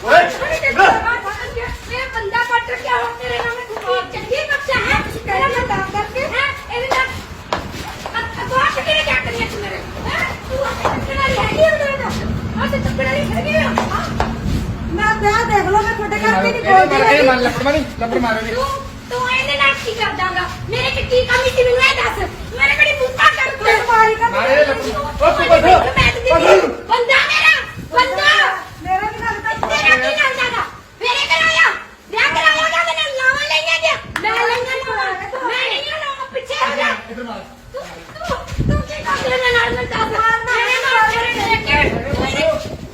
ਮੈਂ ਬੰਦਾ ਪੱਟ ਕੇ ਹੋ ਤੇਰੇ ਨਾਲ ਮੈਂ ਕੋਈ ਚੰਗੀ ਬਖਸ਼ਾ ਹੈ ਕਹਿਣਾ ਮੈਂ ਤਾਂ ਕਰਕੇ ਹੈ ਇਹਦੇ ਨਾਲ ਅੱਛਾ ਆਪ ਕਿਹਨੇ ਜਾ ਕਰੀ ਤੂੰ ਮੇਰੇ ਹੈਂ? ਤੂੰ ਆਪਣੇ ਚੱਕਰ ਵਾਲੀ ਹੈਗੀ ਆ ਮੇਰੇ ਨਾਲ ਆਹ ਤੇ ਵਾਲੀ ਹੈਗੀ ਆ ਹਾਂ? ਮੈਂ ਵਿਆਹ ਦੇਖ ਲਓ ਮੈਂ ਤੁਹਾਡੇ ਕਰਕੇ ਨਹੀਂ ਬੋਲਦੀ ਹੈਗੀ। ਲੱਪੜ ਮਾਰੀ ਲੱਪੜ ਮਾਰੋਗੇ ਤੂੰ ਤੂੰ ਇਹਦੇ ਨਾਲ ਕੀ ਕਰਦਾਗਾ ਮੇਰੇ ਚ ਕੀ ਕਮੀ ਸੀ ਮੈਨੂੰ ਇਹ ਦੱਸ ਮੇਰੇ ਕਿਹੜੀ ਮੁੱਕਾ ਕਰ ਤੂੰ ਮਾਰੀ ਕਾ ਮਾਰੇ ਲੱਪੜ ਉਹ ਤੂੰ ਬਸ ਬੰਦਾ ਮੇਰਾ ਬੰਦਾ ਮੇਰਾ ਵੀ ਲੱਗਦਾ ਤੇਰਾ ਕੀ ਲੱਗਦਾਗਾ ਮੇਰੇ ਕਰਾਇਆ ਵਿਆਹ ਕਰਾਇਆਗਾ ਮੈਨੂੰ ਲਾਵਾਂ ਲਈਆਂ ਜੇ ਮੈਂ ਲਈਆਂ ਲਾਵਾਂ ਮੈਂ ਲਈਆਂ ਲਾਵਾਂ ਪਿੱਛੇ ਹੋ ਜਾ ਇੱਧਰ ਮਾਰ ਤੂੰ ਤੂੰ ਤੂੰ ਕੀ ਕਰਦੇ ਮੈਂ ਨਾਲ ਮੈਂ ਦੱਸ ਮੇਰੇ ਨਾਲ ਮੇਰੇ ਲੈ ਕੇ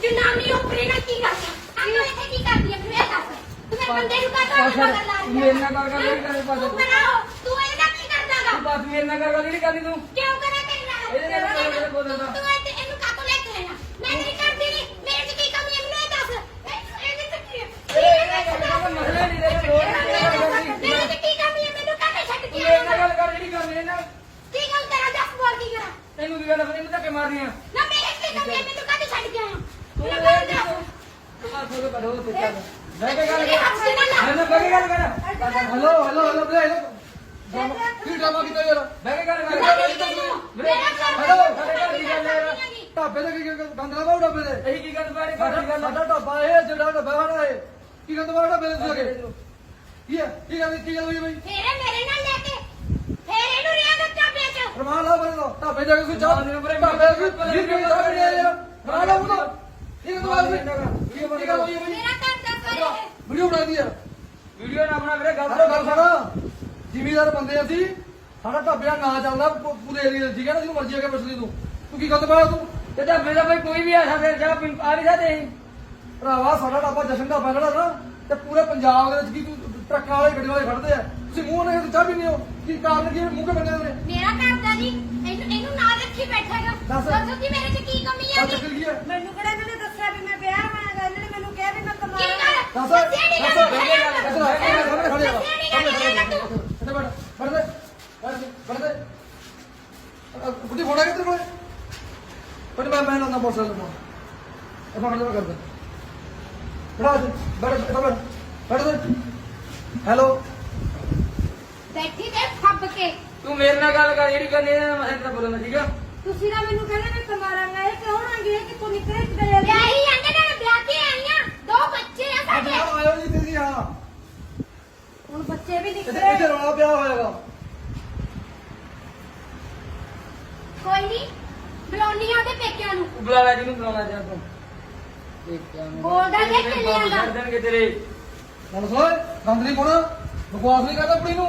ਜਨਾਨੀ ਉੱਪਰੇ ਨਾਲ ਕੀ ਕਰਦਾ ਆ ਤੂੰ ਇੱਥੇ ਕੀ ਕਰਦੀ ਹੈ ਮੈਨੂੰ ਇਹ ਦੱਸ ਤੂੰ ਮੇਰੇ ਬੰਦੇ ਨੂੰ ਕਾਹਤੋਂ ਪਾਸ਼ਾ, ਮਗਰ ਲਾ ਰਹੀ ਮੇਰੇ ਨਾਲ ਗੱਲ ਕਰ ਰਹੀ ਹੈ, ਪਾਸ਼ਾ। ਤੂੰ ਬਣਾਓ ਤੂੰ ਇਹਦਾ ਕੀ ਕਰਦਾਗਾ ਤੂੰ ਬਾਤ ਮੇਰੇ ਨਾਲ ਗੱਲ ਨਹੀਂ ਕਰਦੀ ਤੂੰ? ਕਿਉਂ ਕਰਾਂ ਤੇਰੇ ਨਾਲ? ਇਹਦੇ ਨਾਲ ਗੱਲ ਕਰ ਬੋਲ ਦਿੰਦਾ। ਤੂੰ ਇੱਥੇ ਇਹਨੂੰ ਕਾਹਤੋਂ ਲੈ ਕੇ ਆਇਆ? ਮੈਂ ਨਹੀਂ ਕਰਦੀ ਨਹੀਂ ਮੇਰੇ ਚ ਕੀ ਕਮੀ ਹੈ? ਮੈਨੂੰ ਇਹ ਦੱਸ। ਇਹ- ਇਹਦੇ ਚ ਕੀ ਹੈ? ਇਹ ਗੱਲ ਦਾ ਮਸਲਾ ਨਹੀਂ ਦੇ ਰੋਜ਼ ਮੇਰੇ ਚ ਕੀ ਕਮੀ ਹੈ? ਮੈਨੂੰ ਕਾਹਤੇ ਛੱਡ ਕੇ ਆਇਆ? ਗੱਲ ਕਰ ਜਿਹੜੀ ਕਰਨੀ ਹੈ ਨਾ ਕੀ ਗੱਲ ਤੇਰਾ ਦੱਸ ਬੋਲ ਕੀ ਕਰਾਂ? ਤੈਨੂੰ ਕੀ ਗੱਲ ਫੜੀ ਧੱਕੇ ਮਾਰਨੀਆਂ ਨਾ ਮੇਰੇ ਚ ਕੀ ਕਮੀ ਹੈ? ਮੈਨੂੰ ਕਾਹਤੇ ਛੱਡ ਕੇ ਆਇਆ? ਤੂੰ ਇਹ ਦੱਸ? ਤੂੰ ਆ ਸੋਗੇ ਬੜੋ ਤੇ ਚੱਲ ਬਹਿ ਕੇ ਗੱਲ ਮੇਰੇ ਕਰ? ਨਾ ਮੈਂ ਗੱਲ ਕਰ। Hello hello hello. ਹੈਲੋ ਕੀ ਡਰਾਮਾ ਕੀਤਾ ਯਾਰ? ਬਹਿ ਕੇ ਗੱਲ ਕਰ। ਮੈਂ ਨਹੀਂ ਤੈਨੂੰ ਮੇਰਾ ਘਰ ਹੈਲੋ, ਸਾਡੇ ਘਰ ਦੀ ਗੱਲ ਹੈ ਢਾਬੇ ਤੇ ਕੀ ਗੰਦ ਲਗਾਓ ਢਾਬੇ ਤੇ? ਇਹੀ ਕੀ ਗੱਲ ਬਾਰੇ ਸਾਡਾ ਸਾਡਾ ਢਾਬਾ ਇਹ ਜਿਹੜਾ ਢਾਬਾ ਸਾਡਾ ਇਹ। ਕੀ ਗੰਦ ਮਾਰਾ ਢਾਬੇ ਤੇ ਤੁਸੀਂ ਕੀ? ਹੈ? ਕੀ ਗੱਲ ਕੀ ਗੱਲ ਹੋਈ ਬਈ? ਫੇਰੇ ਮੇਰੇ ਨਾਲ ਲੈ ਕੇ ਫੇਰ ਇਹਨੂੰ ਰਿਆ ਦੇ ਚਾਬੇ ਚ। ਰਮਾਨ ਲਾ ਬਰੇ ਲੋ ਢਾਬੇ ਜਾ ਕੇ ਤੁਸੀਂ ਚਾਹ ਢਾਬੇ ਤੁਸੀਂ ਵੀਹ ਰੁਪਏ ਚਾਹ ਪੀਣੀ ਆ ਯਾਰ। ਰਮਾਨ ਲਾ ਬੁਲਾ ਇਹ ਤਾਂ ਬਾਤ ਕੀ ਗੱਲ ਹੋਈ ਬਈ? ਮੇਰਾ ਘਰ ਦਾ ਵੀਡੀਓ ਬਣਾ ਦੀ ਯਾਰ ਵੀਡੀਓ ਨਾ ਬਣਾ ਵੀਰੇ ਗੱਲ ਸਾਡਾ ਗੱਲ ਸੁਣਾ। ਜ਼ਿਮੀਦਾਰ ਬੰਦੇ ਅਸੀਂ। ਸਾਡਾ ਢਾਬੇ ਦਾ ਨਾਂ ਚੱਲਦਾ ਪੂ- ਪੂਰੇ ਏਰੀਆ ਠੀਕ ਹੈ ਨਾ? ਜਿਹਨੂੰ ਮਰਜ਼ੀ ਆ ਕੇ ਪੁੱਛ ਲਈ ਤੂੰ ਤੂੰ ਕੀ ਗੰਦ ਪਾਇਆ ਤੂੰ? ਤੇ ਢਾਬੇ ਦਾ ਭਾਈ ਕੋਈ ਵੀ ਆ ਸਾਡੇ ਜਾ ਆ ਨਹੀਂ ਸਕਦੇ ਭਰਾਵਾ ਸਾਡਾ ਢਾਬਾ ਜਸ਼ਨ ਢਾਬਾ ਜਿਹੜਾ ਨਾ ਤੇ ਪੂਰੇ ਪੰਜਾਬ ਦੇ ਵਿੱਚ ਕੀ ਤੂੰ ਟਰੱਕਾਂ ਵਾਲੇ ਗੱਡੀ ਵਾਲੇ ਖੜਦੇ ਆ। ਤੁਸੀਂ ਮੂੰਹ ਨਾਲ ਚਾਹ ਪੀਂਦੇ ਹੋ। ਕੀ ਕਾਰਨ ਕੀ ਹੈ? ਮੂੰਹ ਕੇ ਬੰਦੇ ਨੇ ਮੇਰਾ ਘਰ ਦਾ ਜੀ ਇਹਨੂੰ ਇਹਨੂੰ ਨਾਲ ਰੱਖੀ ਬੈਠਾਗਾ ਦੱਸ। ਦੱਸੋ ਕਿ ਮੇਰੇ 'ਚ ਕੀ ਕਮੀ ਆ ਹੈ ਚੱਕਰ ਕੀ ਹੈ? ਮੈਨੂੰ ਕਿਹੜਾ ਇਹਨਾਂ ਨੇ ਦੱਸਿਆ ਵੀ ਮੈਂ ਵਿਆਹ ਹੋਇਆਗਾ ਇਹਨਾਂ ਨੇ ਮੈਨੂੰ ਕਿਹਾ ਵੀ ਮੈਂ ਕੀ ਕਮਾਇਆ ਗੱਲ ਦੱਸ। ਦੱਸਿਆ ਨਹੀਂ ਦੱਸ। ਗੱਲ ਦੱਸ। ਇੱਧਰ ਆ, ਇੱਧਰ ਸਾਹਮਣੇ ਖੜੇ ਆ ਦੱਸਿਆ ਨਹੀਂ ਗੱਲ ਕਰਿਆ ਤੂੰ ਇੱਥੇ ਬੈਠ ਬੈਠ ਦੇ ਬੈਠ ਦੇ ਬੈਠ ਦੇ ਅ, ਬੁੱਢੀ ਫੋੜਾ ਕਿੱਧਰ ਕੋਲੇ ਬੈਠ ਮੈਂ ਮੈਂ ਨਾ ਮੋਟਰਸਾਈਕਲ ਨੂੰ ਕਰਦਾ। ਬੜਾ ਦੇ ਬੈਠ ਬੈਠ ਬੈਠ ਦੇ। ਹੈਲੋ ਬੈਠੀ ਤੇ ਫੱਬ ਕੇ। ਤੂੰ ਮੇਰੇ ਨਾਲ ਗੱਲ ਕਰ ਜਿਹੜੀ ਕਰਨੀ ਹੈ ਮੈਂ ਤੇਰਾ ਬੋਲਣਾ ਠੀਕ ਆ ਤੁਸੀਂ ਨਾ ਮੈਨੂੰ ਕਹਿੰਦੇ ਮੈਂ ਕਮਾਰਾਂਗਾ ਇਹ ਕਿਉਂ ਨਾ ਗਏ ਕਿ ਤੂੰ ਨਿਕਲੇ ਕਿਤੇ ਵਿਆਹੀ ਆਂਦੇ ਨਾਲ ਵਿਆਹ ਕੇ ਆਈਆਂ ਦੋ ਬੱਚੇ ਆ ਅੱਜ ਸਾਡੇ ਆਇਓ ਜੀ ਤੁਸੀਂ ਹਾਂ ਹੁਣ ਬੱਚੇ ਵੀ ਇੱਥੇ ਨਿਕਲੇ ਇੱਥੇ ਰੌਲਾ ਪਿਆ ਹੋਏਗਾ ਕੋਈ ਨਹੀਂ ਬੁਲਾਉਣੀ ਆ ਉਹਦੇ ਪੇਕਿਆਂ ਨੂੰ ਬੁਲਾ ਲੈ ਜਿਹਨੂੰ ਬੁਲਾਉਣਾ ਚਾਹ ਤੂੰ ਬੋਲਦਾ ਜੇ ਚੱਲਿਆ ਗਾ। ਕਰ ਦੇਣਗੇ ਤੇਰੇ। ਹੁਣ ਸੋਏ ਗੰਦ ਨਹੀਂ ਪਾਉਣਾ ਬਕਵਾਸ ਨਹੀਂ ਕਰਦਾ ਕੁੜੀ ਨੂੰ।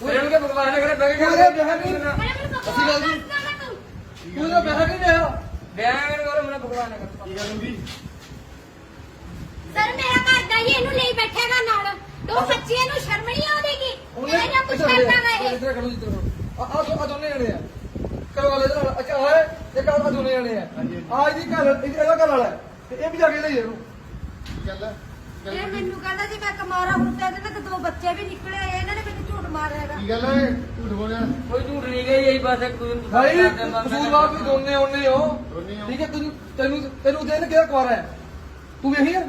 ਤੇਰੇ ਨੂੰ ਕਿ ਭਗਵਾਨ ਨੇ ਕਰੇ ਬਹਿ ਕੇ ਉਹਦੇ ਵਿਆਹ ਨਹੀਂ ਮੈਂ ਮੈਨੂੰ ਅਸੀਂ ਗੱਲ ਜੀ। ਦੱਸਦਾ ਤੂੰ। ਤੂੰ ਇਹਦਾ ਪੈਸਾ ਕਿਉਂ ਲਿਆ ਵਿਆਹ ਮੇਰੇ ਕੋਲ ਮੇਰਾ ਭਗਵਾਨ ਨੇ ਕਰ ਕੀ ਗੱਲ ਹੁੰਦੀ? ਸਰ ਮੇਰਾ ਘਰ ਦਾ ਹੀ ਇਹਨੂੰ ਲਈ ਬੈਠੇਗਾ ਨਾਲ। ਦੋ ਬੱਚੇ ਨੂੰ ਸ਼ਰਮ ਨਹੀਂ ਆਉਂਦੀਗੀ ਉਹਨੇ ਇਹ ਜਾਂ ਕੁਛ ਇੱਧਰ ਕਰਦਾ ਵਾ ਇਹ ਇੱਧਰ ਖੜੋ ਜੀ ਇੱਧਰ ਆ ਆ ਆ ਦੋਨੇ ਜਣੇ ਆ। ਕਰੋ ਗੱਲ ਇਹਦੇ ਨਾਲ। ਅੱਛਾ ਹੋਏ ਇੱਕ ਆ ਆ ਦੋਨੇ ਜਣੇ ਆ। ਆ ਇਹਦੀ ਘਰ ਇਹਦਾ ਘਰ ਵਾਲਾ ਹੈ, ਤੇ ਇਹ ਵੀ ਜਾ ਕੇ ਲਈ ਇਹਨੂੰ। ਇਹ ਮੈਨੂੰ ਕਹਿੰਦਾ ਜੀ ਮੈਂ ਕਮਾਰਾ ਤੇ ਇਹਦੇ ਨਾਲ ਦੋ ਬੱਚੇ ਵੀ ਨਿਕਲੇ ਇਹਨਾਂ ਨੇ ਮੈਨੂੰ ਝੂਠ ਮਾਰਿਆਗਾ ਕੀ ਗੱਲ ਹੈ ਝੂਠ ਬੋਲਿਆ? ਕੋਈ ਝੂਠ ਨਹੀਂ ਗਈ ਇਹੀ ਬਸ ਇੱਕ ਕੋਈ ਭਾਈ ਕਸੂਰਵਾਰ ਤੁਸੀਂ ਦੋਨੇ ਉਹਨੇ ਹੋ। ਠੀਕ ਹੈ ਤੈਨੂੰ ਤੈਨੂੰ ਤੈਨੂੰ ਦੇਣ ਕਿਹਦਾ ਕੁਆਰਾ ਹੈ? ਤੂੰ ਇਹੀ ਹੈ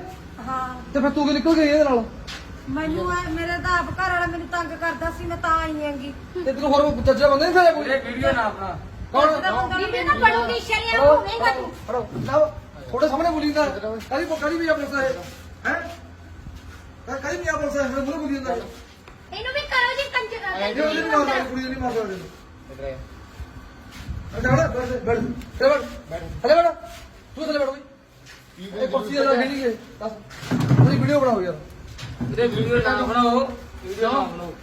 ਹਾਂ। ਤੇ ਫਿਰ ਤੂੰ ਕਿ ਨਿਕਲ ਗਈ ਇਹਦੇ ਨਾਲ? ਮੈਨੂੰ ਇਹ- ਮੇਰੇ ਤਾਂ ਆਪ ਘਰ ਵਾਲਾ ਮੈਨੂੰ ਤੰਗ ਕਰਦਾ ਸੀ ਮੈਂ ਤਾਂ ਆਈ ਆਂਗੀ ਤੇ ਤੈਨੂੰ ਹੋਰ ਚੱਜਾ ਬੰਦੇ ਨਹੀਂ ਫੇਰੇ ਕੋਈ? ਇਹ ਵੀਡੀਓ ਨਾ ਆਪਣਾ। ਕੌਣ ਵੀਡੀਓ ਨਾ ਪੜੂਗੀ ਸ਼ਰਿਆ ਹੋਵੇਗਾ ਤੂੰ ਹਲੋ ਨਾ ਥੋੜੇ ਸਾਹਮਣੇ ਬੋਲੀ ਜਾਂਦਾ। ਕਦੀ ਕਦੀ ਵੀ ਆ ਬੋਲਦਾ ਹੈ ਹੈ? ਕਦੀ ਵੀ ਆ ਬੋਲਦਾ ਹੈ ਮੂਰੇ ਬੋਲੀ ਜਾਂਦਾ ਹੈ ਇਹਨੂੰ ਵੀ ਕਰੋ ਜੀ ਕੰਜਰ ਇਹ ਉਹਦੀ ਨਹੀਂ ਮਾਰਦਾ ਕੁੜੀ ਨਹੀਂ ਮਾਰਦਾ ਅੱਛਾ ਬੜਾ ਬੈਠ ਬੈਠ ਤੇ ਬੈਠ। ਥੱਲੇ ਬੈਠ। ਤੂੰ ਥੱਲੇ ਬੈਠ ਬਈ। ਇਹ ਕੁਰਸੀ ਦਾ ਨਹੀਂ ਗਏ ਦੱਸ। ਉਹਦੀ ਵੀਡੀਓ ਬਣਾਓ ਯਾਰ। ਇਹਦੇ ਵੀਡੀਓ ਨਾ ਬਣਾਓ। ਵੀਡੀਓ ਨਾ ਬਣਾਓ।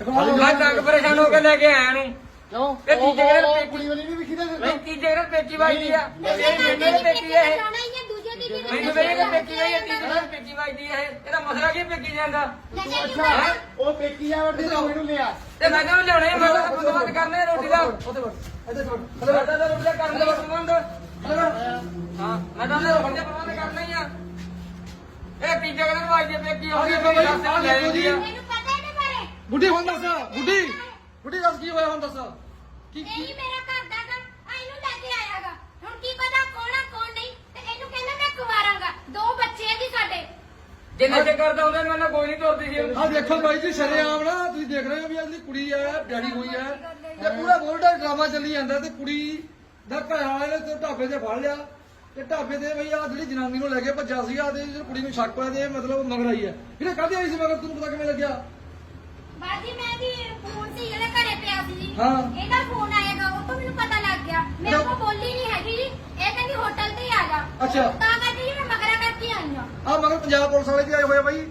ਇੱਕ ਵਾਰ ਮੈਂ ਤੱਕ ਪਰੇਸ਼ਾਨ ਹੋ ਕੇ ਲੈ ਕੇ ਆਇਆ ਨੂੰ ਕਿਉਂ? ਇਹ ਤੀਜੇ ਕਿਹੜੇ ਪੇਕੀ ਕੁੜੀ ਵਾਲੀ ਨਹੀਂ ਵਿਖੀ ਨਹੀਂ ਤੀਜੇ ਕਿਹੜੇ ਪੇਕੀ ਵੱਜਦੀ ਆ। ਇਹ ਮੈਨੂੰ ਵੀ ਪੇਕੀ ਆ ਇਹ। ਦੂਜੇ ਦੀ ਵੀ ਮੈਨੂੰ ਵੀ ਇਹ ਪੇਕੀ ਵਈ ਤੀਜੇ ਕਿਹੜੇ ਪੇਕੀ ਵੱਜਦੀ ਆ ਇਹ। ਇਹਦਾ ਮਸਲਾ ਕੀ ਪੇਕੀ ਜਾਂਦਾ ਅੱਛਾ ਉਹ ਪੇਕੀ ਆ ਵਰਦੀ ਤੂੰ ਇਹਨੂੰ ਲਿਆ। ਤੇ ਮੈਂ ਕਿਹਾ ਲਿਆਉਣੇ ਆ, ਮੈਂ ਤਾਂ ਬੰਦੋਬਸਤ ਕਰਨੇ ਆ ਰੋਟੀ ਦਾ। ਉੱਥੇ ਇੱਥੇ ਰੋਟੀ ਦਾ ਕਰਨ ਦਾ ਪ੍ਰਬੰਧ। ਹਾਂ ਮੈਂ ਤਾਂ ਰੋਟੀ ਦਾ ਪ੍ਰਬੰਧ ਕਰਨਾ ਹੀ ਆ। ਇਹ ਤੀਜੇ ਕਿਹੜੇ ਵੱਜਦੀ ਪੇਕੀ ਹੋ ਗਈ ਮੇਰੀ ਦੱਸ ਲੈ ਜਾਂਦੀ ਆ। ਮੈਨੂੰ ਪਤਾ ਇਹਦੇ ਬਾਰੇ। ਬੁੱਢੀ ਹੁਣ ਦੱਸ। ਬੁੱਢੀ। ਬੁੱਢੀ ਦੱਸ ਕੀ ਹੋਇਆ ਹੁਣ ਦੱਸ? ਕੀ ਇਹੀ ਮੇਰਾ ਘਰ ਦਾ ਗਾ ਆ ਇਹਨੂੰ ਲੈ ਕੇ ਆਇਆਗਾ। ਹੁਣ ਕੀ ਪਤਾ ਕੌਣ ਆ ਕੌਣ ਨਹੀਂ ਤੇ ਇਹਨੂੰ ਕਹਿੰਦਾ ਮੈਂ ਕੁਵਾਰਾਂਗਾ। ਦੋ ਬੱਚੇ ਆ ਜੇ ਨਸ਼ੇ ਕਰਦਾ ਹੁੰਦਾ ਮੈਂ ਨਾ ਕੋਈ ਨਹੀਂ ਤੁਰਦੀ ਸੀ। ਆ ਦੇਖੋ ਬਾਈ ਜੀ ਸ਼ਰੇਆਮ ਨਾ ਤੁਸੀਂ ਦੇਖ ਰਹੇ ਹੋ ਵੀ ਅਗਲੀ ਕੁੜੀ ਹੈ ਡੈਡੀ ਹੋਈ ਹੈ। ਤੇ ਪੂਰਾ ਬੋਲਡਾ ਡਰਾਮਾ ਚੱਲੀ ਜਾਂਦਾ ਤੇ ਕੁੜੀ ਦਾ ਘਰ ਵਾਲੇ ਨੇ ਤੇ ਢਾਬੇ ਤੇ ਫੜ ਲਿਆ। ਤੇ ਢਾਬੇ ਤੇ ਬਈ ਆ ਜਿਹੜੀ ਜਨਾਨੀ ਨੂੰ ਲੈ ਕੇ ਭੱਜਾ ਸੀਗਾ ਤੇ ਕੁੜੀ ਨੂੰ ਸ਼ੱਕ ਹੋਇਆ ਤੇ ਮਤਲਬ ਮਗਰ ਆਈ ਹੈ। ਵੀਰੇ ਕਾਹਦੀ ਆਈ ਸੀ ਮਗਰ? ਤੁਹਾਨੂੰ ਪਤਾ ਕਿਵੇਂ ਲੱਗਿਆ? ਬਾਜੀ ਮੈਂ ਜੀ ਫੋਨ ਸੀ ਜਿਹੜਾ ਘਰੇ ਪਿਆ ਸੀ। ਜੀ ਹਾਂ। ਇਹਦਾ ਫੋਨ ਆਏਗਾ ਉਹ ਤੋਂ ਮੈਨੂੰ ਪਤਾ ਲੱਗ ਗਿਆ। ਮੈਂ। ਉਹ ਬੋਲੀ ਨਹੀਂ ਹੈਗੀ ਜੀ। ਇਹ ਕਹਿੰਦੀ ਹੋਟਲ ਤੇ ਹੀ ਆ ਜਾ। ਅੱਛਾ। ਤਾਂ ਕਰਕੇ ਜੀ ਮੈਂ ਮਗਰਾ ਕਰਕੇ ਆਈ ਹਾਂ। ਆ ਮਗਰ ਪੰਜਾਬ ਪੁਲਿਸ ਵਾਲੇ ਵੀ ਆਏ ਹੋਏ ਆ ਬਾਈ।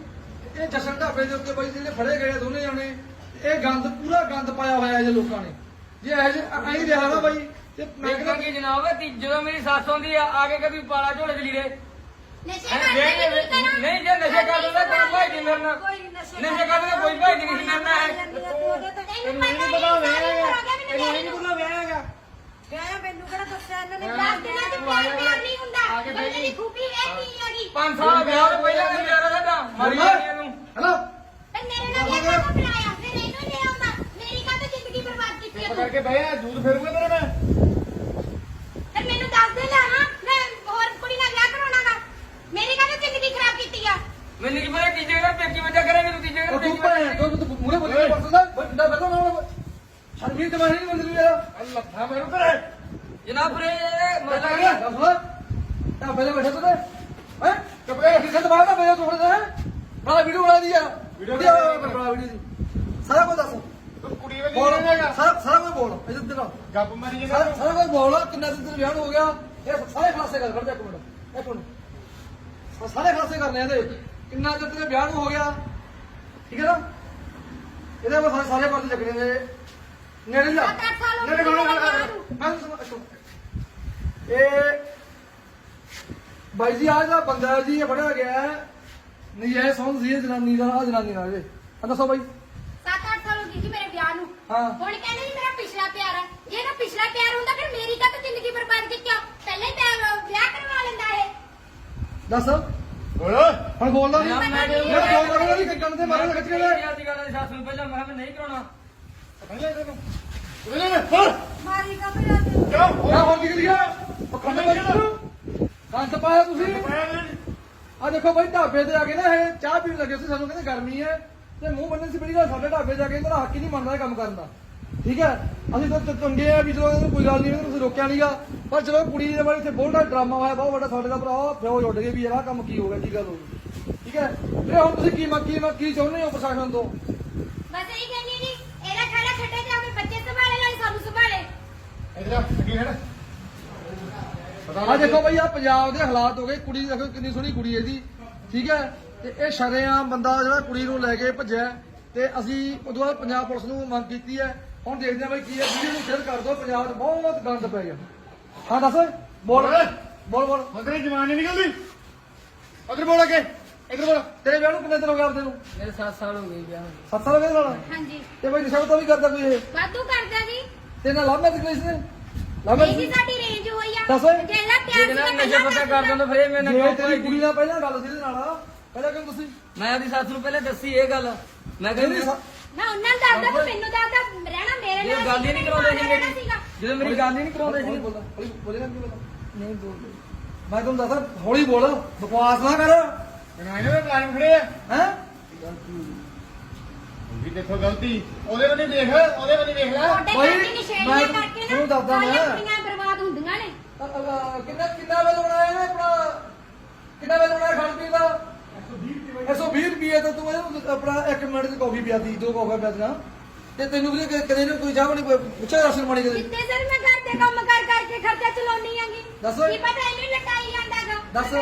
ਇਹ ਜਸ਼ਨ ਢਾਬੇ ਦੇ ਉੱਤੇ ਬਾਈ ਜਿਹੜੇ ਫੜੇ ਗਏ ਆ ਦੋਨੇ ਜਾਣੇ ਇਹ ਗੰਦ ਪੂਰਾ ਗੰਦ ਪਾਇਆ ਹੋਇਆ ਇਹ ਲੋਕਾਂ ਨੇ। ਜੇ ਇਹ ਜੇ ਐਂ ਰਿਹਾ ਨਾ ਬਾਈ। ਤੇ ਮੈਂ ਮੈਂ ਕਹਿੰਦਾ ਕੀ ਜਨਾਬ ਤੀ- ਜਦੋਂ ਮੇਰੀ ਸੱਸ ਆਉਂਦੀ ਆ ਆ ਕੇ ਕਦੀ ਪਾਲਾ ਝੋਲੇ ਚ ਲੀੜੇ। ਨਸ਼ੇ ਹੈਂ, ਕਰਦੇ ਨਹੀਂ ਨਹੀਂ ਕਰਾਂ ਨਹੀਂ ਜੇ ਨਸ਼ੇ ਕਰਦਾ ਤਾਂ ਕੋਈ ਭਾਈ ਨਹੀਂ ਮੇਰੇ ਨਾਲ ਕੋਈ ਨਸ਼ੇ ਨਸ਼ੇ ਕਰਦਾ ਤਾਂ ਕੋਈ ਭਾਈ ਨਹੀਂ ਮੇਰੇ ਨਾਲ ਹੈ। ਤੈਨੂੰ ਨਹੀਂ ਪਤਾ ਹੋਵੇਗਾ ਇਹਨੂੰ ਨਹੀਂ ਪਤਾ ਵਿਆਹ ਹੈਗਾ। ਵਿਆਹ ਮੈਨੂੰ ਕਿਹੜਾ ਦੱਸਿਆ ਇਹਨਾਂ ਨੇ? ਦਸ ਦਿਨਾਂ ਚ ਪਿਆਰ ਪਿਆਰ ਨਹੀਂ ਹੁੰਦਾ। ਬੰਦੇ ਦੀ ਖੂਬੀ ਇਹ ਕੀ ਹੈਗੀ ਪੰਜ ਸਾਲ ਵਿਆਹ ਤੋਂ ਪਹਿਲਾਂ ਨਹੀਂ ਪਿਆਰਾ ਸਾਡਾ ਮਰੀ ਜਾਂਦੀ ਇਹਨੂੰ। ਹੈਲੋ? ਤੇ ਮੇਰੇ ਨਾਲ ਵਿਆਹ ਕਦੋਂ ਬਣਾਇਆ ਫਿਰ ਇਹਨੂੰ ਲੈ ਆਉਂਦਾ। ਮੇਰੀ ਕਾਹਤੋਂ ਜ਼ਿੰਦਗੀ ਬਰਬਾਦ ਕੀਤੀ ਹੈ ਤੂੰ? ਕਰਕੇ ਦੂਧ ਫੇਰੂਗਾ ਤੇਰੇ ਮੈਂ। ਤੇ ਮੈਨੂੰ ਦੱਸ ਦੇ ਲੈ ਹਾਂ ਮੈਂ ਹੋਰ ਕੁੜੀ ਨਾਲ ਵਿਆਹ ਕਰਾਉਣਾਗਾ ਮੇਰੀ ਕਾਹਤੋਂ ਕੀਤੀ ਆ? ਮੈਨੂੰ ਕੀ ਪਤਾ ਤੀਜੇ ਘਰ ਪੇਕੀ ਵਜਾ ਕਰੇਂਗੇ ਤੂੰ ਤੀਜੇ ਘਰ ਉਹ ਤੂੰ ਭੈਣ ਤੋਂ ਤੂੰ ਮੂਰੇ ਬੋਲੀ ਪਰਸੋਂ ਦਾ? ਬੰਦਾ ਬੈਠਾ ਨਾ ਸ਼ਰਮੀਰ ਤੇ ਮਾਰੀ ਨਹੀਂ ਬੰਦੇ ਨੂੰ ਯਾਰ। ਲੱਥਾ ਮੈਨੂੰ ਕਰੇ ਜਨਾਬ ਰੇ ਮਤਲਬ ਗਿਆ ਦੱਸ ਤਾਂ ਪਹਿਲੇ ਬੈਠਾ ਤੂੰ ਹੈ? ਕਪੜੇ ਕਿਸੇ ਤੋਂ ਬਾਹਰ ਨਾ ਬੈਠਾ ਤੂੰ ਹੁਣ ਬੜਾ ਵੀਡੀਓ ਬਣਾ ਦੀ ਯਾਰ ਵੀਡੀਓ ਬਣਾ ਵੀਡੀਓ ਦੀ ਸਾਰਾ ਕੁਝ ਦੱਸ। ਤੂੰ ਕੁੜੀ ਬੋਲ। ਨਹੀਂ ਹੈਗਾ। ਸਾਰਾ ਸਾਰਾ ਕੁਝ ਬੋਲ। ਇਧਰ ਤੇ ਨਾ ਗੱਪ ਮਾਰੀ ਸਾਰਾ ਸਾਰਾ ਕੁਝ ਬੋਲ। ਕਿੰਨਾ ਦਿਨ ਤੇ ਵਿਆਹ ਹੋ ਗਿਆ। ਇਹ ਸਾਰੇ ਖਲਾਸੇ ਕਰ ਫੜ ਜਾ ਇੱਕ ਮਿੰਟ। ਇੱਕ ਮਿੰਟ। ਆਹ ਸਾਰੇ ਖਲਾਸੇ ਕਰਨੇ ਆ ਇਹਦੇ ਕਿੰਨਾ ਦਿਨ ਤੇ ਵਿਆਹ ਨੂੰ ਹੋ ਗਿਆ? ਠੀਕ ਹੈ ਨਾ? ਇਹਦੇ ਮੈਂ ਸਾਰੇ ਸਾਰੇ ਪਰਦੇ ਲੱਗਣੇ ਨੇ। ਨੇੜੇ ਜਾ ਸੱਤ ਅੱਠ ਸਾਲ ਹੋ ਨੇੜੇ ਗਾਣਾ ਗਾਣਾ। ਮੈਂ ਤੁਹਾਨੂੰ ਸੁਣਾ- ਇਹ ਬਾਈ ਜੀ ਆਹ ਜਿਹੜਾ ਬੰਦਾ ਜੀ ਇਹ ਫੜਿਆ ਗਿਆ ਹੈ। ਨਜਾਇਜ਼ ਸੌਂਦ ਸੀ ਇਹ ਜਨਾਨੀ ਦਾ ਆਹ ਜਨਾਨੀ ਨਾਲ ਇਹ। ਆ ਦੱਸੋ ਬਾਈ। 7-8 ਸਾਲ ਹੋ ਗਏ ਜੀ ਮੇਰੇ ਵਿਆਹ ਨੂੰ। ਹਾਂ। ਹੁਣ ਕਹਿੰਦੇ ਜੀ ਮੇਰਾ ਪਿਛਲਾ ਪਿਆਰ ਹੈ। ਜੇ ਨਾ ਪਿਛਲਾ ਪਿਆਰ ਹੁੰਦਾ ਫਿਰ ਮੇਰੀ ਕਾਹਤੋਂ ਜ਼ਿੰਦਗੀ ਬਰਬਾਦ ਕੀਤੀ ਆ। ਪਹਿਲਾਂ ਹੀ ਪਿਆਰ ਵਿਆਹ ਕਰਵਾ ਲੈਂਦਾ ਇਹ। ਦੱਸ। ਬੋਲ। ਹੁਣ ਬੋਲਦਾ ਨਹੀਂ ਮੈਂ ਮੈਂ ਬੋਲਦਾ ਨਹੀਂ ਕੰਨ ਤੇ ਮਾਰਨ ਖਿੱਚ ਕੇ ਲੈ ਯਾਰ ਦੀ ਗੱਲ ਸੱਸ ਪਹਿਲਾਂ ਮੈਂ ਨਹੀਂ ਕਰਾਉਣਾ। ਪਹਿਲੇ ਤੈਨੂੰ ਵੇਲੇ ਨੇ ਬੋਲ ਮਾਰੀ ਕਾ ਮੇਰਾ ਤੇ? ਕਿਉਂ? ਕਿਆ ਹੋ ਗਈ ਗਿਆ ਪਖੰਡ ਕੰਨ ਪਾਇਆ ਤੁਸੀਂ? ਆ ਦੇਖੋ ਬਾਈ ਢਾਬੇ ਤੇ ਆ ਕੇ ਨਾ ਇਹ ਚਾਹ ਪੀਣ ਲੱਗੇ ਸੀ ਸਾਨੂੰ ਕਹਿੰਦੇ ਗਰਮੀ ਹੈ। ਤੇ ਮੂੰਹ ਬੰਨਣ ਸੀ ਬੜੀ ਗੱਲ ਸਾਡੇ ਢਾਬੇ ਜਾ ਕੇ ਇਹਦਾ ਹੱਕ ਹੀ ਨਹੀਂ ਮੰਨਦਾ ਇਹ ਕੰਮ ਕਰਨ ਦਾ। ਠੀਕ ਹੈ? ਅਸੀਂ ਤਾਂ ਚੰਗੇ ਆ ਵੀ ਚਲੋ ਇਹਨੂੰ ਕੋਈ ਗੱਲ ਨਹੀਂ ਇਹਨੂੰ ਤੁਸੀਂ ਰੋਕਿਆ ਨਹੀਂਗਾ ਪਰ ਚਲੋ ਕੁੜੀ ਦੇ ਬਾਰੇ ਇੱਥੇ ਬਹੁਤ ਵੱਡਾ ਡਰਾਮਾ ਹੋਇਆ ਬਹੁਤ ਵੱਡਾ ਸਾਡੇ ਦਾ ਭਰਾ ਫਿਓ ਉੱਡ ਗਏ ਵੀ ਯਾਰ ਆਹ ਕੰਮ ਕੀ ਹੋ ਗਿਆ ਕੀ ਗੱਲ ਹੋ ਗਈ। ਠੀਕ ਹੈ? ਤੇ ਹੁਣ ਤੁਸੀਂ ਕੀ ਮੰਗੀ ਕੀ ਚਾਹੁੰਦੇ ਹੋ ਪ੍ਰਸ਼ਾਸਨ ਤੋਂ? ਬਸ ਇਹੀ ਕਹਿੰਦੀ ਜੀ ਇਹਦਾ ਖੜਾ ਛੱਡੇ ਤੇ ਆਪਣੇ ਬੱਚੇ ਸੰਭਾਲੇ ਨਾਲ ਸਾਨੂੰ ਸੰਭਾਲੇ। ਇਧਰ ਅੱਗੇ ਹਟ ਪਤਾ ਆ ਦੇਖੋ ਬਈ ਆ ਪੰਜਾਬ ਦੇ ਹਾਲਾਤ ਹੋ ਗਏ ਕੁੜੀ ਦੇਖੋ ਕਿੰਨੀ ਸੋਹਣੀ ਕੁੜੀ ਹੈ ਇਹਦੀ। ਠੀਕ ਹੈ? ਤੇ ਇਹ ਸ਼ਰੇਆਮ ਬੰਦਾ ਜਿਹੜਾ ਕੁੜੀ ਨੂੰ ਲੈ ਕੇ ਭੱਜਿਆ ਤੇ ਅਸੀਂ ਉਦੋਂ ਬਾਅਦ ਪੰਜਾਬ ਪੁਲਿਸ ਨੂੰ ਮੰਗ ਕੀਤੀ ਹੈ। ਹੁਣ ਦੇਖਦੇ ਹਾਂ ਬਈ ਕੀ ਹੈ ਵੀਡੀਓ ਨੂੰ ਸ਼ੇਅਰ ਕਰ ਦਿਓ ਪੰਜਾਬ 'ਚ ਬਹੁਤ ਗੰਦ ਪੈ ਗਿਆ। ਹਾਂ ਦੱਸ ਬੋਲ। ਬੋਲ। ਬੋਲ ਮਗਰੇ ਜਵਾਨ ਨਹੀਂ ਨਿਕਲਦੀ। ਉਧਰ ਬੋਲ ਅੱਗੇ। ਇਧਰ ਬੋਲ। ਤੇਰੇ ਵਿਆਹ ਨੂੰ ਕਿੰਨੇ ਦਿਨ ਹੋ ਗਏ ਆਪਦੇ ਨੂੰ? ਮੇਰੇ 7 ਸਾਲ ਹੋ ਗਏ ਵਿਆਹ ਨੂੰ। 7 ਸਾਲ ਹੋ ਗਏ ਨਾਲ? ਹਾਂਜੀ। ਤੇ ਬਈ ਨਿਸ਼ਾ ਤਾਂ ਵੀ ਕਰਦਾ ਕੋਈ ਇਹ? ਵਾਧੂ ਕਰਦਾ ਜੀ। ਤੇ ਨਾਲ ਲਵ ਮੈਰਿਜ ਕਰੀ ਸੀ ਲਵ ਇਹ ਜੀ ਮੈਰਿਜ ਸਾਡੀ ਰੇਂਜ ਹੋਈ ਆ। ਦੱਸ। ਜੇ ਇਹਦਾ ਪਿਆਰ ਸੀ ਨਸ਼ਾ ਪਹਿਲਾਂ ਪਤਾ ਕਰ ਦਿੰਦਾ। ਫਿਰ ਇਹ ਮੇਰੇ ਨਾਲ ਭਾਈ ਕੁੜੀ ਨਾਲ ਪਹਿਲਾਂ ਗੱਲ ਸੀ ਇਹਦੇ ਨਾਲ ਪਹਿਲਾਂ ਕਿਉਂ ਤੁਸੀਂ? ਮੈਂ ਉਹਦੀ ਸੱਸ ਨੂੰ ਪਹਿਲਾਂ ਦੱਸੀ ਇਹ ਗੱਲ। ਮੈਂ ਕਹਿੰਦੀ ਮੈਂ ਉਹਨਾਂ ਨੂੰ ਦੱਸਦਾ ਤੂੰ ਮੈਨੂੰ ਦੱਸਦਾ ਰਹਿਣਾ ਮੇਰੇ ਨਾਲ ਇਹ ਗੱਲ ਹੀ ਨਹੀਂ ਕਰਾਉਂਦੇ ਸੀ ਮੇਰੀ। ਜਦੋਂ ਮੇਰੀ ਗੱਲ ਹੀ ਨਹੀਂ ਕਰਾਉਂਦੇ ਸੀ। ਬੋਲਦਾ ਹੌਲੀ ਬੋਲੇਗਾ ਕੀ ਬੋਲਦਾ। ਨਹੀਂ ਬੋਲਦੇ। ਮੈਂ ਤੁਹਾਨੂੰ ਦੱਸਾਂ ਹੌਲੀ ਬੋਲ ਬਕਵਾਸ ਨਾ ਕਰ। ਬਣਾਏ ਨੇ ਪਲਾਨ ਖੜੇ ਆ। ਹੈ? ਵੀ ਦੇਖੋ ਗਲਤੀ। ਉਹਦੇ ਵੱਲ ਦੇਖ ਉਹਦੇ ਵੱਲ ਦੇਖ ਲੈ। ਤੁਹਾਡੇ ਬਾਈ, ਕਰਕੇ ਮੈਂ ਕਰਕੇ ਨਾ ਤੁਹਾਨੂੰ ਦੱਸਦਾ ਸਾਰੀਆਂ ਮੈਂ। ਕੁੜੀਆਂ ਬਰਬਾਦ ਹੁੰਦੀਆਂ ਨੇ। ਕਿੰਨਾ ਕਿੰਨਾ ਵੇਲ ਬਣਾਇਆ ਨੇ ਆਪਣਾ? ਕਿੰਨਾ ਵੇਲ ਬਣਾਇਆ ਖਾਣ ਪੀਣ ਦਾ? 120 ਰੁਪਏ। ਤਾਂ ਤੂੰ ਇਹਨੂੰ ਆਪਣਾ 1 ਮਿੰਟ ਦੀ ਕਾਫੀ ਪਿਆਦੀ ਦੋ ਕਾਫੀ ਪਿਆਦੀਆਂ ਤੇ ਤੈਨੂੰ ਵੀ ਕ- ਕਦੇ ਨਾ ਕੋਈ ਚਾਹ ਬਣੀ ਪੁੱਛਿਆ ਰਾਸ਼ਨ ਪਾਣੀ ਕਦੇ? ਕਿੰਨੇ ਸਰ ਮੈਂ ਘਰ ਦੇ ਕੰਮ ਕਰ ਕਰਕੇ ਖਰਚਾ ਚਲਾਉਣੀ ਆਂਗੀ ਦੱਸ। ਕੀ ਪਤਾ ਇਹਨੂੰ ਲਟਾਈ ਜਾਂਦਾਗਾ ਦੱਸ।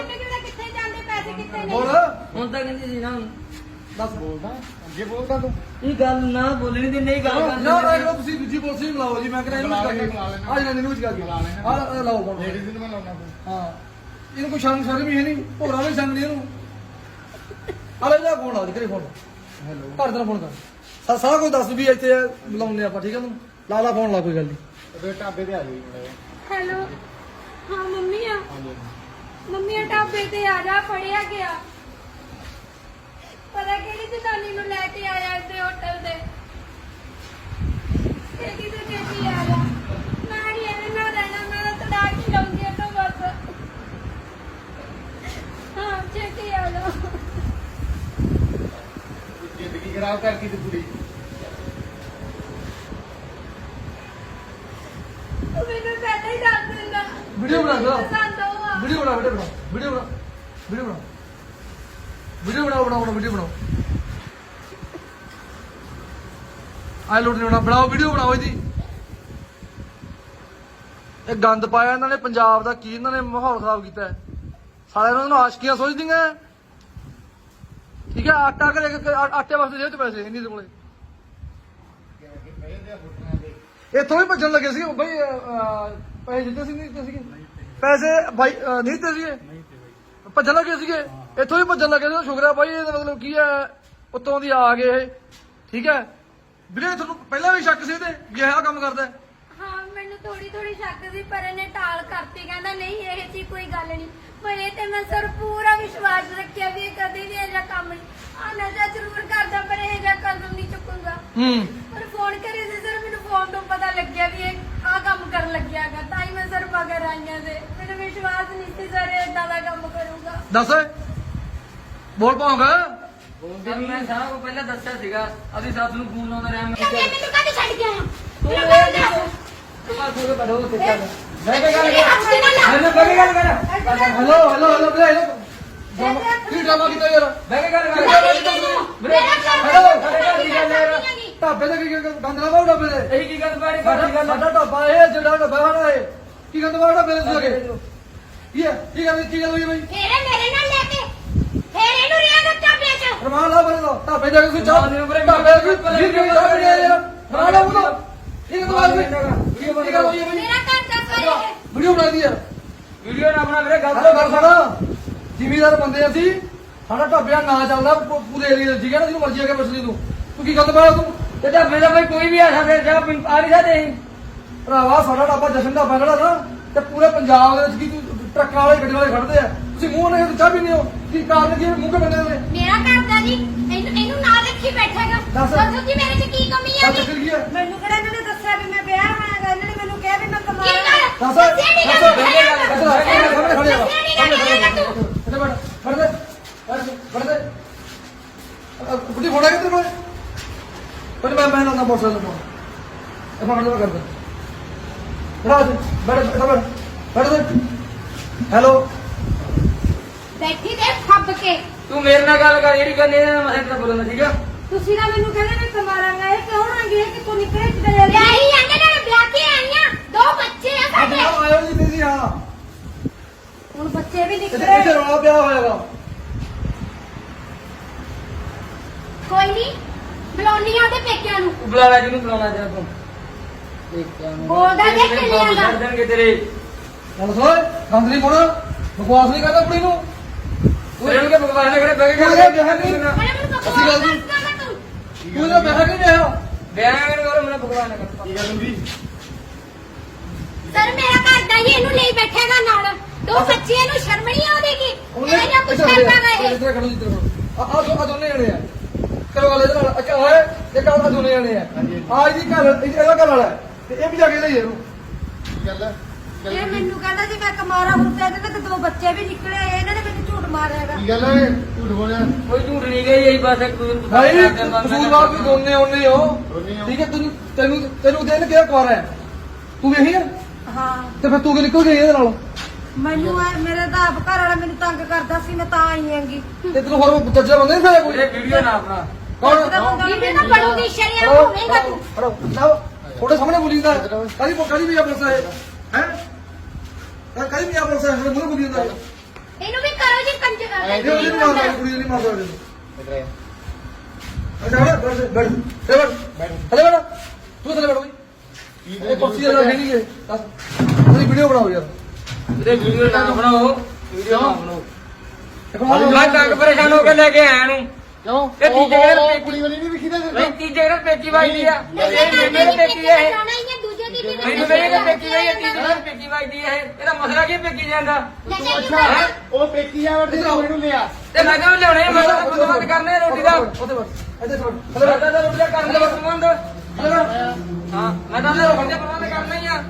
ਕਿੱਥੇ ਜਾਂਦੇ ਪੈਸੇ ਕਿੱਥੇ ਬੋਲ। ਨਹੀਂ ਹੁਣ ਤਾਂ ਕਹਿੰਦੀ ਸੀ ਨਾ। ਦੱਸ। ਬੋਲਦਾ। ਅੱਗੇ ਬੋਲਦਾ ਤੂੰ ਇਹ ਗੱਲ ਨਾ ਬੋਲਣੀ ਤੇ ਨਹੀਂ ਗੱਲ ਕਰਨੀ। ਨਾ ਨਾ ਇਹਨੂੰ ਤੁਸੀਂ ਦੂਜੀ ਪੁਲਿਸ ਨੂੰ ਲਾਓ ਜੀ ਮੈਂ ਕਹਿੰਦਾ ਇਹਨੂੰ ਬੁਲਾ ਕਰਕੇ ਬੁਲਾ ਲੈਣਾ। ਆ ਜਨਾ ਇਹਨੂੰ ਵਿੱਚ ਕਰਕੇ ਬੁਲਾ ਲੈਣਾ। ਆ ਲਾਓ ਫੋਨ ਲੇਡੀਜ਼ ਨੂੰ ਮੈਂ ਲਾਉਣਾ ਤੂੰ ਹਾਂ। ਇਹਨੂੰ ਕੋਈ ਸ਼ਰਮ ਸ਼ਰਮ ਹੀ ਹੈ ਨਹੀਂ। ਭੋਰਾ ਵੀ ਸ਼ਰਮ ਨਹੀਂ ਇਹਨੂੰ। ਆਲੇ ਜਾ ਫੋਨ ਆ ਕਰੇ ਫੋਨ। ਹੈਲੋ। ਘਰ ਦਾ ਫੋਨ ਕਰ। ਸਾ- ਸਾਰਾ ਕੁਝ ਦੱਸ ਵੀ ਇੱਥੇ ਬੁਲਾਉਂਦੇ ਆਪਾਂ ਠੀਕ ਹੈ ਤੂੰ? ਲਾ ਲਾ ਫੋਨ ਲਾ ਕੋਈ ਗੱਲ ਨਹੀਂ ਉਹਦੇ ਢਾਬੇ ਤੇ ਆ ਜਾਈ ਮੁੰਡੇ ਹੈਲੋ? ਹਾਂ ਮੰਮੀ ਆ। ਹਾਂਜੀ ਮੰਮੀ ਆ ਢਾਬੇ ਤੇ ਆ ਜਾ ਫੜਿਆ ਗਿਆ। ਪਤਾ ਕਿਹੜੀ ਜਨਾਨੀ ਨੂੰ ਲੈ ਕੇ ਆਇਆ ਇੱਥੇ ਹੋਟਲ ਤੇ? ਇਹ ਕਿਤੇ ਛੇਤੀ ਆ ਜਾ ਮੈਂ ਨਹੀਂ ਇਹਦੇ ਨਾਲ ਰਹਿਣਾ ਮੈਂ ਤਾਂ ਤੜਾਕ ਹੀ ਲਾਉਂਗੀ ਇਹਨੂੰ ਬਸ ਹਾਂ ਛੇਤੀ ਆ ਜਾ ਖਰਾਬ ਕਰਤੀ ਤੇ ਕੁੜੀ। ਤੂੰ ਮੈਨੂੰ ਪਹਿਲਾਂ ਹੀ ਦੱਸ ਦਿੰਦਾ। ਵੀਡੀਓ ਬਣਾ ਲਓ ਪਸੰਦ ਵੀਡੀਓ ਬਣਾ ਵੀਡੀਓ ਬਣਾ ਵੀਡੀਓ ਬਣਾ ਵੀਡੀਓ ਬਣਾ। ਵੀਡੀਓ ਬਣਾਓ ਬਣਾਓ ਵੀਡੀਓ ਬਣਾਓ। ਆਈ ਲੋਡ ਨਹੀਂ ਬਣਾ ਬਣਾਓ ਵੀਡੀਓ ਬਣਾਓ ਇਹਦੀ। ਇਹ ਗੰਦ ਪਾਇਆ ਇਹਨਾਂ ਨੇ ਪੰਜਾਬ ਦਾ ਕੀ ਇਹਨਾਂ ਨੇ ਮਾਹੌਲ ਖਰਾਬ ਕੀਤਾ ਸਾਰਿਆਂ ਨੂੰ ਆਸ਼ਕੀਆਂ ਸੋਚਦੀਆਂ। ਠੀਕ ਹੈ ਆਟਾ ਕਰੇ ਆਟੇ ਵਾਸਤੇ ਜੇਬ ਚ ਪੈਸੇ, ਇੰਨੀ ਦੇ ਕੋਲੇ। ਇੱਥੋਂ ਵੀ ਭੱਜਣ ਲੱਗੇ ਸੀ ਬਈ ਪੈਸੇ ਦਿੱਤੇ ਸੀ, ਨਹੀਂ ਦਿੱਤੇ ਸੀਗੇ? ਪੈਸੇ, ਬਾਈ ਨਹੀਂ ਦਿੱਤੇ ਸੀਗੇ? ਭੱਜਣ ਲੱਗੇ ਸੀਗੇ। ਇੱਥੋਂ ਵੀ ਭੱਜਣ ਲੱਗੇ ਸੀ ਸ਼ੁਕਰ ਹੈ ਬਾਈ, ਇਹਦਾ ਮਤਲਬ ਕੀ ਹੈ ਉੱਤੋਂ ਦੀ ਆ ਗਏ ਇਹ। ਠੀਕ ਹੈ ਵੀਰੇ, ਤੁਹਾਨੂੰ ਪਹਿਲਾਂ ਵੀ ਸ਼ੱਕ ਸੀ ਤੇ ਵੀ ਇਹ ਕੰਮ ਕਰਦਾ ਹਾਂ? ਮੈਨੂੰ ਥੋੜੀ ਥੋੜੀ ਸ਼ੱਕ ਸੀ, ਪਰ ਇਹਨੇ ਟਾਲ ਕਰਤੀ, ਕਹਿੰਦਾ ਨਹੀਂ, ਇਹ ਜੀ ਕੋਈ ਗੱਲ ਨਹੀਂ। ਪਰ ਇਹ ਤੇ ਮੈਂ ਸਰ ਪੂਰਾ ਵਿਸ਼ਵਾਸ ਰੱਖਿਆ ਵੀ ਇਹ ਕਦੇ ਵੀ ਇਹ ਜਿਹਾ ਕੰਮ ਨਹੀਂ। ਆ ਨਸ਼ਾ ਜ਼ਰੂਰ ਕਰਦਾ ਪਰ ਇਹ ਜਿਹਾ ਕਦਮ ਨਹੀਂ ਚੁੱਕੂਗਾ। ਹੂੰ। ਪਰ ਫੋਨ ਕਰੇ ਸੀ ਸਰ ਮੈਨੂੰ ਫੋਨ ਤੋਂ ਪਤਾ ਲੱਗਿਆ ਵੀ ਇਹ ਆ ਕੰਮ ਕਰਨ ਲੱਗਿਆਗਾ ਤਾਂ ਹੀ ਮੈਂ ਸਰ ਮਗਰ ਆਈਆਂ ਸੀ ਮੈਨੂੰ ਵਿਸ਼ਵਾਸ ਨਹੀਂ ਸੀ ਸਰ ਇਹ ਏਦਾਂ ਦਾ ਕੰਮ ਕਰੂਗਾ। ਦੱਸ ਓਏ। ਬੋਲ ਪਾਉਂਗਾ ਜਦ ਮੈਂ ਸਾਰਾ ਕੋ ਪਹਿਲਾਂ ਦੱਸਿਆ ਸੀਗਾ। ਅਸੀਂ ਸੱਸ ਨੂੰ ਫੋਨ ਲਾਉਂਦਾ ਰਿਹਾ ਮੈਂ ਮੈਨੂੰ ਕਾਹਦੇ ਛੱਡ ਕੇ ਆਇਆ? ਤੂੰ ਇਹ ਦੱਸ? ਤੂੰ ਤੇ ਚੱਲ ਮੈਂ ਗੱਲ ਤੇ ਨਾ ਲਾ। ਮੈਂ ਕੇ ਗੱਲ ਕਰ। ਹੈਲੋ ਹੈਲੋ ਹੈਲੋ ਵੀਰੇ ਹੈਲੋ ਕੀ ਡਰਾਮਾ ਕੀਤਾ ਯਾਰ? ਬੈ ਕੇ ਗੱਲ ਮੈਂ ਕਰ ਕਰੂ? ਹੈਲੋ, ਦਾ ਦੀ ਗੱਲ। ਢਾਬੇ ਤੇ ਕੀ ਗੰਦ ਨਾ ਪਾਓ ਢਾਬੇ ਤੇ। ਇਹੀ ਕੀ ਗੱਲ ਬਾਰੇ ਸਾਡਾ ਘਰ ਦੀ ਗੱਲ ਸਾਡਾ ਢਾਬਾ ਇਹ ਜਿਹੜਾ ਢਾਬਾ ਸਾਡਾ ਇਹ। ਕੀ ਗੰਦ ਪਾਓ ਢਾਬੇ ਤੇ ਲੱਗੇ ਕੀ? ਹੈ? ਕੀ ਗੱਲ ਕੀ ਗੱਲ ਹੋਈ ਬਈ? ਫੇਰੇ ਮੇਰੇ ਨਾਲ ਲੈ ਕੇ ਫੇਰ ਇਹਨੂੰ ਰਿਆ ਦਾ ਟਾਬੇ ਚ ਰਮਾਨ ਲਾ ਬਰੇ ਲੋ ਢਾਬੇ ਜਾ ਕੇ ਤੁਸੀਂ ਚਾਹ ਢਾਬੇ ਦੀ ਪਤਾ ਵੀਰ ਕੀ ਹੈ। ਯਾਰ ਰਮਾਨ ਲਾ ਬੋਲੋ ਕੀ ਗੱਲ ਬਾਤ ਵੀ ਕੀ ਗੱਲ ਹੋਈ ਬਈ? ਵੀਡੀਓ ਬਣਾ ਦੀ ਯਾਰ ਵੀਡੀਓ ਨਾ ਬਣਾ ਵੀਰੇ ਗੱਲ ਗੱਲ ਸਾਡਾ ਜ਼ਿਮੀਦਾਰ ਬੰਦੇ ਅਸੀਂ। ਸਾਡਾ ਢਾਬਿਆ ਨਾ ਚੱਲਦਾ ਪੂ- ਪੂਰੇ ਏਰੀਆ ਠੀਕ ਹੈ ਨਾ ਜਿਹਨੂੰ ਮਰਜ਼ੀ ਆ ਕੇ ਪੁੱਛ ਲਈ ਤੂੰ। ਤੂੰ ਕੀ ਗੰਦ ਪਾਇਆ ਤੂੰ? ਤੇ ਢਾਬੇ ਦਾ ਭਾਈ ਕੋਈ ਵੀ ਆ ਸਕਦਾ ਜਾਂ ਪਿੰ- ਆ ਨਹੀਂ ਸਕਦੇ ਅਸੀਂ। ਭਰਾਵਾ ਸਾਡਾ ਢਾਬਾ ਜਸ਼ਨ ਢਾਬਾ ਜਿਹੜਾ ਨਾ ਤੇ ਪੂਰੇ ਪੰਜਾਬ ਦੇ ਵਿੱਚ ਕੀ ਤੂੰ ਟਰੱਕਾਂ ਵਾਲੇ ਗੱਡੀ ਵਾਲੇ ਖੜਦੇ ਆ। ਤੁਸੀਂ ਮੂੰਹ ਨਹੀਂ ਤੇ ਚਾਹ ਪੀਂਦੇ ਹੋ? ਕੀ ਕਾਰਨ ਕੀ ਹੈ? ਮੂੰਹ ਕੇ ਬੰਦੇ ਨੇ ਮੇਰਾ ਘਰ ਦਾ ਜੀ ਇਹਨੂੰ ਇਹਨੂੰ ਨਾਲ ਰੱਖੀ ਬੈਠੇਗਾ ਦੱਸ। ਦੱਸੋ ਜੀ ਮੇਰੇ ਚ ਕੀ ਕਮੀ ਸੱਚ ਕੀ ਹੈ ਮੈਨੂੰ ਕਿਹੜਾ ਇਹਨਾਂ ਨੇ ਦੱਸਿਆ ਵੀ ਮੈਂ ਵਿਆਹ ਹੋਇਆਗਾ ਇਹਨਾਂ ਨੇ ਮੈਨੂੰ ਕਿਹਾ ਮੈਂ ਕੀ ਦੱਸ ਦੱਸ ਕੇ ਦੱਸ ਸਾਹਮਣੇ ਖੜੇ ਹੋ ਤੂੰ। ਇੱਥੇ ਬੈਠ ਫੜ ਦੇ। ਫੜ ਦੇ ਫੜ ਦੇ। ਕੁੱਟੀ ਫੋੜਾ ਕਿੱਧਰ ਕੋਲੇ? ਪਰ ਮੈਂ ਮੈਂ ਨਾ ਮੋਟਰਸਾਈਕਲ ਨੂੰ ਇਹ ਫੜ ਦੇ। ਕਰਦਾ ਬੜਾ ਦੇ ਬੜਾ ਬੜਾ ਬੜਾ ਦੇ। ਹੈਲੋ। ਬੈਠੀ ਤੇ ਫੱਬ ਕੇ। ਤੂੰ ਮੇਰੇ ਨਾਲ ਗੱਲ ਕਰ ਜਿਹੜੀ ਗੱਲ ਇਹਨਾਂ ਨਾਲ ਮੈਂ ਬੋਲਣਾ ਠੀਕ ਆ? ਤੁਸੀਂ ਨਾ ਮੈਨੂੰ ਕਹਿੰਦੇ ਵੀ ਕਮਾਰਾਂਗਾ ਇਹ ਕਿਉਂ ਆਂਗੇ ਇਹ ਕਿਤੋਂ ਨਿਕਲੇ ਆਂਦੇ ਨਾਲ ਵਿਆਹ ਕੇ ਆਈਆਂ ਦੋ ਸਾਡੇ ਆਇਓ ਜੀ ਨਹੀਂ ਸੀ ਹਾਂ। ਹੁਣ ਬੱਚੇ ਵੀ ਇੱਥੇ ਨਿਕਲੇ। ਇੱਥੇ ਰੌਲਾ ਪਿਆ ਹੋਏਗਾ। ਕੋਈ ਨਹੀਂ ਬੁਲਾਉਣੀ ਆ ਉਹਦੇ ਪੇਕਿਆਂ ਨੂੰ। ਬੁਲਾਣਾ ਜਿਹਨੂੰ ਬੁਲਾਉਣਾ ਜਾ ਤੂੰ। ਬੋਲਦਾ ਦੇਖ ਕੇ ਲਿਆਂਦਾ। ਛੱਡ ਦੇਣਗੇ ਤੇਰੇ। ਚੱਲ ਸੋਏ ਗੰਦ ਨਹੀਂ ਪਾਉਣਾ ਬਕਵਾਸ ਨਹੀਂ ਕਰਦਾ ਕੁੜੀ ਨੂੰ। ਤੇਰੇ ਨੂੰ ਕਿ ਭਗਵਾਨ ਨੇ ਕਿਹੜੇ ਬਹਿ ਕੇ ਕੋਈ ਗੱਲ ਵਿਆਹ ਨਹੀਂ ਮੈਨੂੰ ਮੈਨੂੰ ਅਸੀਂ ਗੱਲ ਬਕਵਾਸ ਨਹੀਂ- ਕਰਦਾ ਤੂੰ ਤੂੰ ਵਿਆਹ ਕਿਉਂ ਨਹੀਂ ਆਇਆ। ਬਿਆਨ ਕਰੋ ਮੈਨੂੰ ਭਗਵਾਨ ਨੇ ਕਰਤਾ ਕੀ ਗੱਲ ਹੁੰਦੀ? ਸਰ ਮੇਰਾ ਘਰ ਦਾ ਹੀ ਇਹਨੂੰ ਲਈ ਬੈਠੇਗਾ ਨਾਲ। ਦੋ ਬੱਚੇ ਇਹਨੂੰ ਸ਼ਰਮ ਨਹੀਂ ਆਉਂਦੀਗੀ? ਉਹਨੇ ਇਹ ਜਾਂ ਕੁਝ ਇੱਥੇ ਖੜੇ ਆ, ਕਰਦਾ ਵਾ ਇਹ। ਇੱਥੇ ਖੜੋ ਜਿੱਧਰ ਖੜੋ। ਆ ਆ ਆ ਦੋਨੇ ਜਣੇ ਆ। ਕਰੋ ਵਾਲੇ ਦੇ ਨਾਲ। ਅੱਛਾ ਹੋਏ ਇਹ ਆ ਦੋਨੇ ਜਣੇ ਆ। ਆ ਜੀ ਘਰ ਇਹਦਾ ਘਰ ਵਾਲਾ ਤੇ ਇਹ ਵੀ ਜਾ ਕੇ ਲਈ ਇਹਨੂੰ। ਗੱਲ ਇਹ? ਮੈਨੂੰ ਕਹਿੰਦਾ ਜੀ ਮੈਂ ਕਮਾਰਾ ਹੁੰਦਾ ਇਹਦੇ ਤੇ ਦੋ ਬੱਚੇ ਵੀ ਨਿਕਲੇ ਇਹਨਾਂ ਨੇ ਮੈਨੂੰ ਝੂਠ ਮਾਰਿਆਗਾ। ਕੀ ਗੱਲ ਹੈ? ਝੂਠ ਬੋਲਿਆ? ਕੋਈ ਝੂਠ ਨਹੀਂ ਗਈ ਇਹੀ ਬਸ ਇੱਕ ਦੂਜੇ ਨੂੰ ਪਤਾ ਭਾਈ ਕਰਦੇ ਮਾਰਨਾ ਕਸੂਰਵਾਰ ਵੀ ਦੋਨੇ ਉਹਨੇ ਹੋ। ਦੋਨੇ ਹੋ। ਠੀਕ ਹੈ। ਤੈਨੂੰ ਤੈਨੂੰ ਤੈਨੂੰ ਦਿਨ ਕਿਹਾ ਕੁਆਰਾ ਹੈ? ਤੂੰ ਵੀ ਇਹੀ ਹੈ ਹਾਂ। ਤੇ ਫਿਰ ਤੂੰ ਕਿ ਨਿਕਲ ਗਈ ਇਹਦੇ ਨਾਲ? ਮੈਨੂੰ ਇਹ- ਮੇਰੇ ਦਾ ਆਪ ਘਰ ਵਾਲਾ ਮੈਨੂੰ ਤੰਗ ਕਰਦਾ ਸੀ ਮੈਂ ਤਾਂ ਆਈ ਆਂਗੀ ਤੇ ਤੈਨੂੰ ਹੋਰ ਚੱਜਾ ਬੰਦੇ ਨਹੀਂ ਫੇਰ ਕੋਈ? ਇਹ ਵੀਡੀਓ ਨਾ ਆਪਣਾ। ਕੌਣ? ਵੀਡੀਓ ਨਾ ਬਣੂਗੀ ਸ਼ਰੀਆ ਹਲੋ ਹੋਵੇਂਗਾ ਤੂੰ। ਹਲੋ ਨਾ ਥੋੜੇ ਸਾਹਮਣੇ ਬੋਲੀਦਾ ਕਦੀ ਕਦੀ ਵੀ ਆ ਬੋਲਦਾ ਹੈ? ਹੈ ਕਦੀ ਵੀ ਆ ਬੋਲਦਾ ਹੈ ਮੂੰਹ ਬੋਲੀ ਜਾਂਦਾ। ਇਹਨੂੰ ਵੀ ਕਰੋ ਜੀ ਕੰਜਰ ਇਹ ਉਹਦੀ ਨਹੀਂ ਮਾਰਦਾ ਕੁੜੀ ਨਹੀਂ ਮਾਰਦਾ ਆ। ਅੱਛਾ ਬੈਠ ਬੈਠ ਤੇ ਬੈਠ। ਬੈਠ। ਥੱਲੇ ਬੈਠ। ਤੂੰ ਥੱਲੇ ਬੈਠ ਬਈ। ਇਹ ਕੁਰਸੀ ਦਾ ਹੈ ਨਹੀਂ ਗੇ ਦੱਸ ਤੁਸੀਂ ਵੀਡੀਓ ਬਣਾਓ ਯਾਰ। ਇਹਦੇ ਵੀਡੀਓ ਨਾ ਬਣਾਓ। ਵੀਡੀਓ ਨਾ ਬਣਾਓ। ਇੱਕ ਵਾਰ ਮੈਂ ਤੰਗ ਪਰੇਸ਼ਾਨ ਹੋ ਕੇ ਲੈ ਕੇ ਆਇਆ ਨੂੰ ਕਿਉਂ? ਇਹ ਤੀਜੇ ਉਹ ਪੇਕੀ- ਕੁੜੀ ਵਾਲੀ ਨਹੀਂ ਵਿਖੀ ਦਾ ਨਹੀਂ ਤੀਜੇ ਦਿਨ ਪੇਕੀ ਵੱਜਦੀ ਆ। ਇਹ ਮੇਰੇ ਪੇਕੀ ਹੈ ਦੀ ਮੈਨੂੰ ਮੇਰੇ ਕੋਲ ਪੇਕੀ ਹੋਈ ਹੈ ਤੀਜੇ ਦਿਨ ਪੇਕੀ ਵੱਜਦੀ ਹੈ ਇਹ। ਇਹਦਾ ਮਸਲਾ ਕੀ ਪੇਕੀ ਜਾਂਦਾ ਉਹ ਪੇਕੀ ਆ ਵਰਤੇ ਕੁੜੀ ਨੂੰ ਲਿਆ। ਤੇ ਮੈਂ ਕਿਹਾ ਲਿਆਉਣੇ ਮੈਂ ਤਾਂ ਬੰਦੋਬਸਤ ਕਰਨੇ ਰੋਟੀ ਦਾ। ਉੱਥੇ ਬੈਠ ਇੱਥੇ ਬੈਠ ਥੱਲੇ ਤਾਂ ਰੋਟੀ ਦਾ ਕਰਨ ਦਾ। ਪ੍ਰਬੰਧ ਥੱਲੇ ਬੈਠ। ਹਾਂ ਮੈਂ ਤਾਂ ਰੋਟੀ ਦਾ ਪ੍ਰਬੰਧ ਕਰਨਾ ਹੀ ਆ।